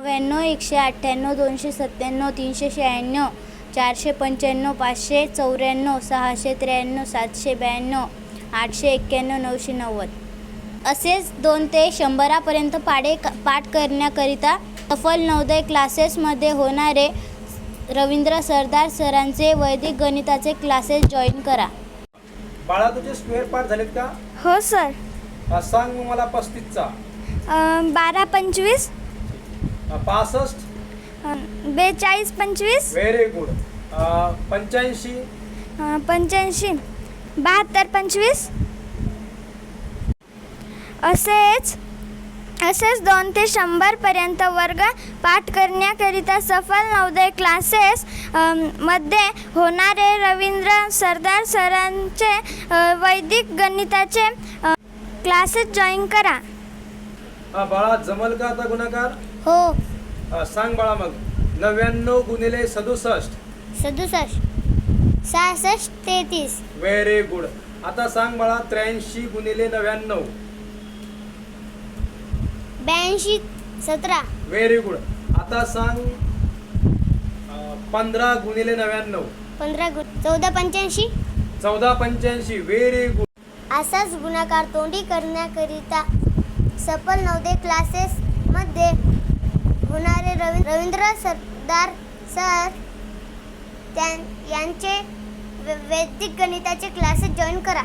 नव्याण्णव एकशे अठ्ठ्याण्णव दोनशे सत्त्याण्णव तीनशे शहाण्णव चारशे पंच्याण्णव पाचशे चौऱ्याण्णव सहाशे त्र्याण्णव सातशे ब्याण्णव आठशे एक्क्याण्णव नऊशे नव्वद. असेच दोन ते शंभरापर्यंत पाडे क- पाठ करण्याकरिता सफल नवोदय क्लासेसमध्ये होणारे रवींद्र सरदार सरांचे वैदिक गणिताचे क्लासेस जॉईन करा. बाळा तुझे स्क्वेअर पार्ट झालेत का? हो सर. सांग मला पस्तीसचा. बारा पंचवीस पासष्ट बेचाळीस पंचवीस व्हेरी गुड पंच्याऐंशी पंच्याऐंशी बहात्तर पंचवीस असेच असेच दोन ते शंभरपर्यंत वर्ग पाठ करण्याकरिता सफल नवोदय क्लासेस मध्ये होणारे रवींद्र सरदार सरांचे वैदिक गणिताचे क्लासेस जॉईन करा अ, बाळा जमल का आता गुणाकार? हो. अ, सांग बाळा मग. नव्याण्णव गुणिले सदुसष्ट. सदुसष्ट. सहासष्ट तेहतीस. व्हेरी गुड आता सांग बाळा त्र्याऐंशी गुणिले नव्याण्णव. ब्याऐंशी सतरा. व्हेरी गुड आता सांग पंधरा गुणिले नव्याण्णव. पंधरा गु चौदा पंच्याऐंशी. चौदा पंच्याऐंशी. व्हेरी गुड असाच गुणाकार तोंडी करण्याकरिता सफल नवदे क्लासेसमध्ये होणारे रवी रवींद्र सरदार सर त्यां यांचे वै- वैदिक गणिताचे क्लासेस जॉईन करा.